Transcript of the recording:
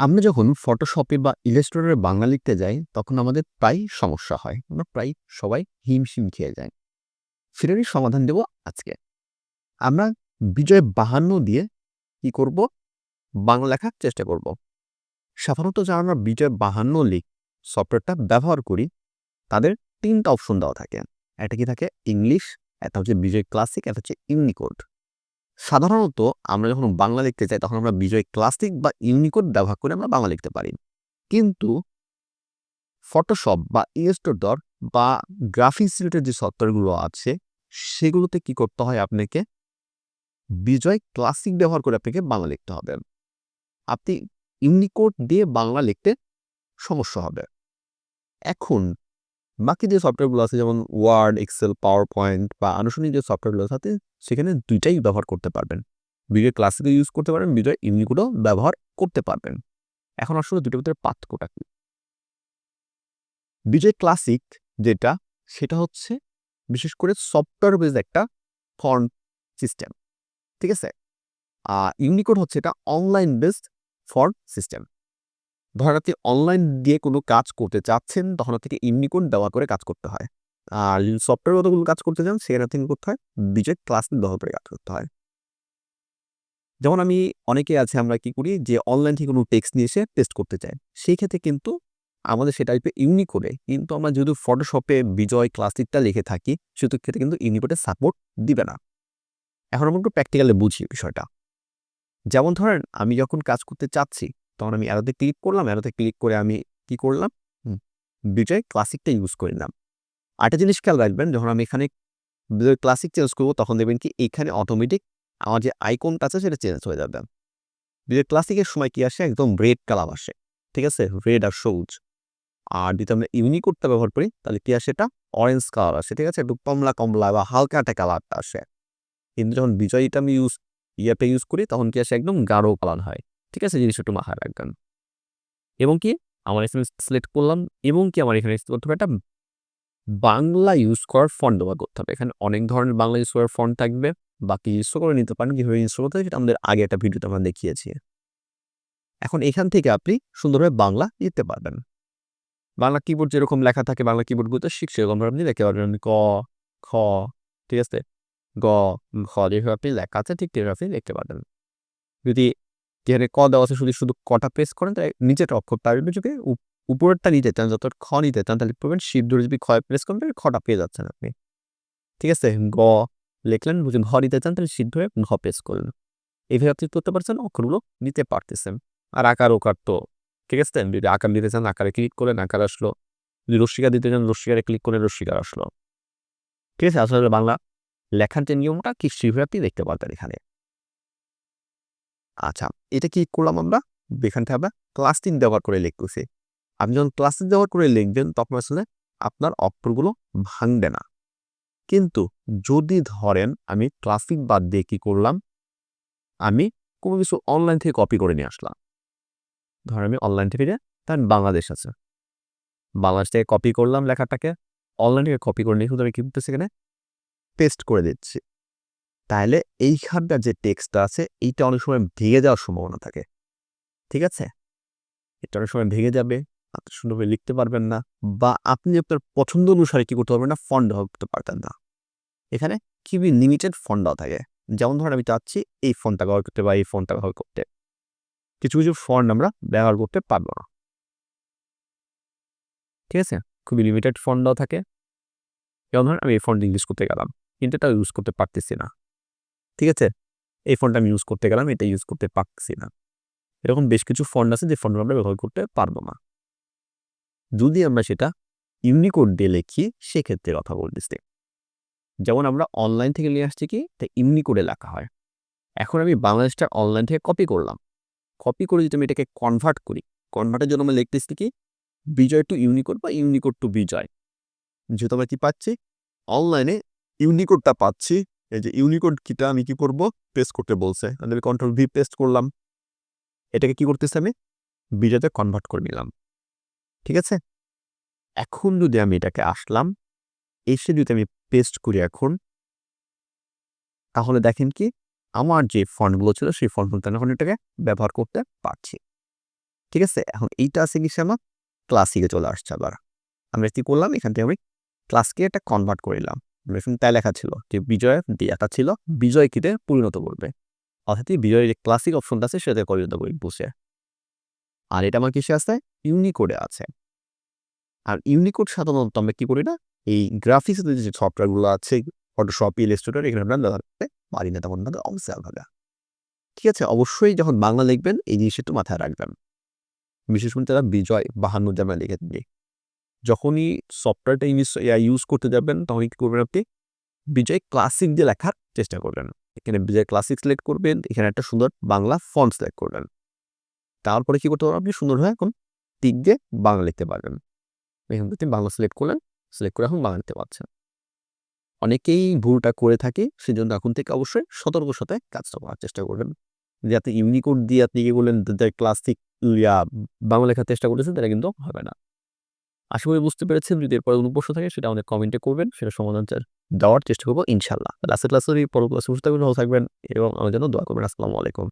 আমরা যখন ফটোশপে বা ইলাস্ট্রেটরে বাংলা লিখতে যাই, তখন আমাদের প্রায় সমস্যা হয়। আমরা প্রায় সবাই হিমশিম খেয়ে যাই। সেটারই সমাধান দেব আজকে। আমরা বিজয় বাহান্ন দিয়ে কি করব? বাংলা লেখার চেষ্টা করব। সাধারণত যারা আমরা বিজয় বাহান্ন লিখ, সফটওয়্যারটা ব্যবহার করি, তাদের তিনটা অপশন দেওয়া থাকে। একটা কি থাকে? ইংলিশ একটা হচ্ছে বিজয় ক্লাসিক একটা হচ্ছে ইউনিকোড সাধারণত আমরা যখন বাংলা লিখতে চাই তখন আমরা বিজয় ক্লাসিক বা ইউনিকোড ব্যবহার করে আমরা বাংলা লিখতে পারি। কিন্তু ফটোশপ বা ইলেস্টোডর বা গ্রাফিক্স রিলেটেড যে সফটওয়্যারগুলো আছে, সেগুলোতে কি করতে হয় আপনাকে? বিজয় ক্লাসিক ব্যবহার করে আপনাকে বাংলা লিখতে হবে। আপনি ইউনিকোড দিয়ে বাংলা লিখতে সমস্যা হবে। এখন বাকি যে সফটওয়্যারগুলো আছে, যেমন ওয়ার্ড এক্সেল পাওয়ার পয়েন্ট বা আনুষঙ্গিক যে সফটওয়্যারগুলো আছে সেখানে দুইটাই ব্যবহার করতে পারবেন। বিজয় ক্লাসিকও ইউজ করতে পারবেন, বিজয় ইউনিকোডও ব্যবহার করতে পারবেন। এখন আসলে দুটোর ভিতরে পার্থক্যটা কি? বিজয় ক্লাসিক যেটা, সেটা হচ্ছে বিশেষ করে সফটওয়্যার বেজ একটা ফন্ট সিস্টেম ঠিক আছে? আর ইউনিকোড হচ্ছে এটা অনলাইন বেসড ফন্ট সিস্টেম ধরেন আপনি অনলাইন দিয়ে কোনো কাজ করতে চাচ্ছেন, তখন আপনাকে ইউনিকোড ব্যবহার করে কাজ করতে হয়। আর সফটওয়্যার কতগুলো কাজ করতে চান, সেখানে থেকে করতে হয়? বিজয় ক্লাস ব্যবহার করে কাজ করতে হয়। যেমন আমি অনেকে আছে, আমরা কি করি যে অনলাইন থেকে কোনো টেক্সট নিয়ে এসে টেস্ট করতে চাই সেই ক্ষেত্রে কিন্তু আমাদের সেটা আসবে ইউনিকোডে কিন্তু আমরা যেহেতু ফটোশপে বিজয় ক্লাসিকটা লিখে থাকি, সেহেতু ক্ষেত্রে কিন্তু ইউনিকোডে সাপোর্ট দিবে না। এখন আমরা একটু প্র্যাকটিক্যালি বুঝি বিষয়টা। যেমন ধরেন, আমি যখন কাজ করতে চাচ্ছি তখন আমি অ্যারোতে ক্লিক করলাম অ্যারোতে ক্লিক করে আমি কি করলাম? বিজয় ক্লাসিকটা ইউজ করলাম আরেকটা জিনিস খেয়াল রাখবেন, যখন আমি এখানে বিজয় ক্লাসিক চেঞ্জ করব, তখন দেখবেন কি এখানে অটোমেটিক আমার যে আইকনটা আছে, সেটা চেঞ্জ হয়ে যাবে। বিজয় ক্লাসিকের সময় কি আসে? একদম রেড কালার আসে, ঠিক আছে? রেড আর সবুজ। আর যদি আমরা ইউনিকোডটা ব্যবহার করি, তাহলে কি আসে এটা? অরেঞ্জ কালার আসে, ঠিক আছে? একটু কমলা কমলা বা হালকা একটা কালারটা আসে। কিন্তু যখন বিজয়টা আমি ইউজ ইয়াটা ইউজ করি, তখন কি আসে? একদম গাঢ় কালার হয়। ঠিক আছে, জিনিসটা একটু মাথায় রাখবেন। এবং কি, আমার এখানে সিলেক্ট করলাম, এবং কি আমার এখানে করতে হবে একটা বাংলা ইউজ করার ফন্ট ব্যবহার করতে হবে। এখানে অনেক ধরনের বাংলা ইউজ করার ফন্ট থাকবে, বাকি ইউজ করে নিতে পারেন, কীভাবে ইউজ করতে হয় সেটা আমাদের আগে একটা ভিডিওতে আমরা দেখিয়েছি। এখন এখান থেকে আপনি সুন্দরভাবে বাংলা লিখতে পারবেন। বাংলা কিবোর্ড যেরকম লেখা থাকে, বাংলা কিবোর্ডগুলোতে শিখ সেরকমভাবে আপনি লিখতে পারবেন। ক, খ, ঠিক আছে? গ খ যেভাবে আপনি লেখা আছে, ঠিক তেভাবে আপনি লিখতে পারবেন। যদি যেখানে ক দেওয়া আছে শুধু শুধু কটা প্রেস করেন, তাহলে নিচেটা অক্ষর পারবেন যদি উপরেরটা নিতে চান যত খ নিতে চান, তাহলে পড়বেন শিব ধরে যদি ক্ষয় প্রেস করবেন খটা পেয়ে যাচ্ছেন আপনি। ঠিক আছে? গ লিখলেন, যদি ঘ নিতে চান, তাহলে শীত ধরে ঘ প্রেস করলেন এইভাবে আপনি করতে পারছেন, অক্ষরগুলো নিতে পারতেছেন। আর আকার, ওকার তো, ঠিক আছে? যদি আকার দিতে চান, আকারে ক্লিক করলেন, আকার আসলো। যদি রশ্মিকা দিতে চান, রশ্মিকারে ক্লিক করে রশ্মিকার আসলো। ঠিক আছে? আসলে বাংলা লেখার যে নিয়মটা কি সেভাবে আপনি দেখতে পারবেন এখানে। আচ্ছা এটা কি করলাম আমরা? এখান থেকে আমরা ক্লাস তিন ব্যবহার করে লিখতেছি। আপনি যখন ক্লাস তিন ব্যবহার করে লিখবেন, তখন আসলে আপনার অক্ষরগুলো ভাঙবে না। কিন্তু যদি ধরেন আমি ক্লাসিক বাদ দিয়ে কি করলাম? আমি কোনো কিছু অনলাইন থেকে কপি করে নিয়ে আসলাম। ধর আমি অনলাইন থেকে তার বাংলাদেশ আছে। বাংলাদেশ থেকে কপি করলাম লেখাটাকে অনলাইন থেকে কপি করে নিয়ে শুধু আমি কি এখানে? পেস্ট করে দিচ্ছি। তাহলে এইখানকার যে টেক্সটটা আছে, এইটা অনেক সময় ভেঙে যাওয়ার সম্ভাবনা থাকে। ঠিক আছে? এটা অনেক সময় ভেঙে যাবে, আপনি সুন্দরভাবে লিখতে পারবেন না, বা আপনি আপনার পছন্দ অনুসারে কি করতে পারবেন না ফন্ড ব্যবহার করতে পারতেন না। এখানে খুবই লিমিটেড ফন্ড দেওয়া থাকে। যেমন ধরেন আমি চাচ্ছি এই ফোনটা ব্যবহার করতে বা এই ফোনটা ব্যবহার করতে। কিছু কিছু ফন্ড আমরা ব্যবহার করতে পারব না। ঠিক আছে? খুবই লিমিটেড ফন্ড দেওয়া থাকে। যেমন ধরেন আমি এই ফন্ড ইউজ করতে গেলাম, কিন্তু এটা ইউজ করতে পারতেছি না। ঠিক আছে? এই ফোনটা আমি ইউজ করতে গেলাম, এটা ইউজ করতে পারছি না। এরকম বেশ কিছু ফন্ড আছে যে ফন্ড আমরা ব্যবহার করতে পারব না। যদি আমরা সেটা ইউনিকোড দিয়ে লিখি, সেক্ষেত্রে কথা বলতেছি। যেমন আমরা অনলাইন থেকে নিয়ে আসছি কি? তা ইউনিকোডে লেখা হয়। এখন আমি বাংলাদেশটা অনলাইন থেকে কপি করলাম। কপি করে যদি আমি এটাকে কনভার্ট করি কনভার্টের জন্য আমরা লিখতেছি কি? বিজয় টু ইউনিকোড বা ইউনিকোড টু বিজয়। যেহেতু আমরা কি পাচ্ছি? অনলাইনে ইউনিকোডটা পাচ্ছি। এই যে ইউনিকোড কিটা আমি কি করব? পেস্ট করতে বলছে। আমি কন্ট্রোল ভি পেস্ট করলাম। এটাকে কি করতেছি আমি? বিজয়তে কনভার্ট করে নিলাম। ঠিক আছে? এখন যদি আমি এটাকে আসলাম, এসে যদি আমি পেস্ট করি এখন, তাহলে দেখেন কি, আমার যে ফন্টগুলো ছিল সেই ফন্টগুলো এখন এটাকে ব্যবহার করতে পারছি। ঠিক আছে? এখন এইটা আছে কি আমার ক্লাসিকে চলে আসছে আবার। আমরা কি করলাম? এখান থেকে আমি ক্লাসকে একটা কনভার্ট করিলাম তাই লেখা ছিল যে বিজয়ের এটা ছিল বিজয় কিতে পরিণত করবে। অর্থাৎ বিজয়ের যে ক্লাসিক অপশনটা আছে সেটা পরিণত করি বসে। আর এটা আমার কিসে আছে? ইউনিকোডে আছে। আর ইউনিকোড সাধারণত আমরা কি করি না? এই গ্রাফিক্সের যে সফটওয়্যারগুলো আছে ফটোশপ ইলাস্ট্রেটর এখানে আমরা ব্যবহার করতে পারি না তেমন না অবশ্যই আলাদা। ঠিক আছে, অবশ্যই যখন বাংলা লিখবেন, এই জিনিসটা একটু মাথায় রাখবেন। বিশেষ করে তারা বিজয় বাহান্ন বাহান্নজামা লিখে দিয়ে যখনই সফটওয়্যারটা ইউজ ইউজ করতে যাবেন তখন কি করবেন আপনি? বিজয় ক্লাসিক দিয়ে লেখার চেষ্টা করবেন। এখানে বিজয় ক্লাসিক সিলেক্ট করবেন, এখানে একটা সুন্দর বাংলা ফন্ট সিলেক্ট করবেন। তারপরে কি করতে পারবেন আপনি? সুন্দরভাবে এখন টিক দিয়ে বাংলা লিখতে পারবেন। এখান থেকে বাংলা সিলেক্ট করলেন সিলেক্ট করে এখন বাংলা লিখতে পারছেন। অনেকেই ভুলটা করে থাকে, সেজন্য এখন থেকে অবশ্যই সতর্ক সাথে কাজটা করার চেষ্টা করবেন। যাতে ইউনিকোড দিয়ে আপনি কি বললেন ক্লাসিক ইয়া, বাংলা লেখার চেষ্টা করেছেন তারা কিন্তু হবে না। আশা করি বুঝতে পেরেছেন। যদি এরপরে কোনো থাকে, সেটা আমাদের কমেন্টে করবেন। সেটা সমাধান দেওয়ার চেষ্টা করব, ইনশাল্লাহ। লাস্টের ক্লাসের পর ক্লাসে থাকবেন ভালো থাকবেন এবং আমার জন্য দোয়া করবেন। আসসালামু আলাইকুম।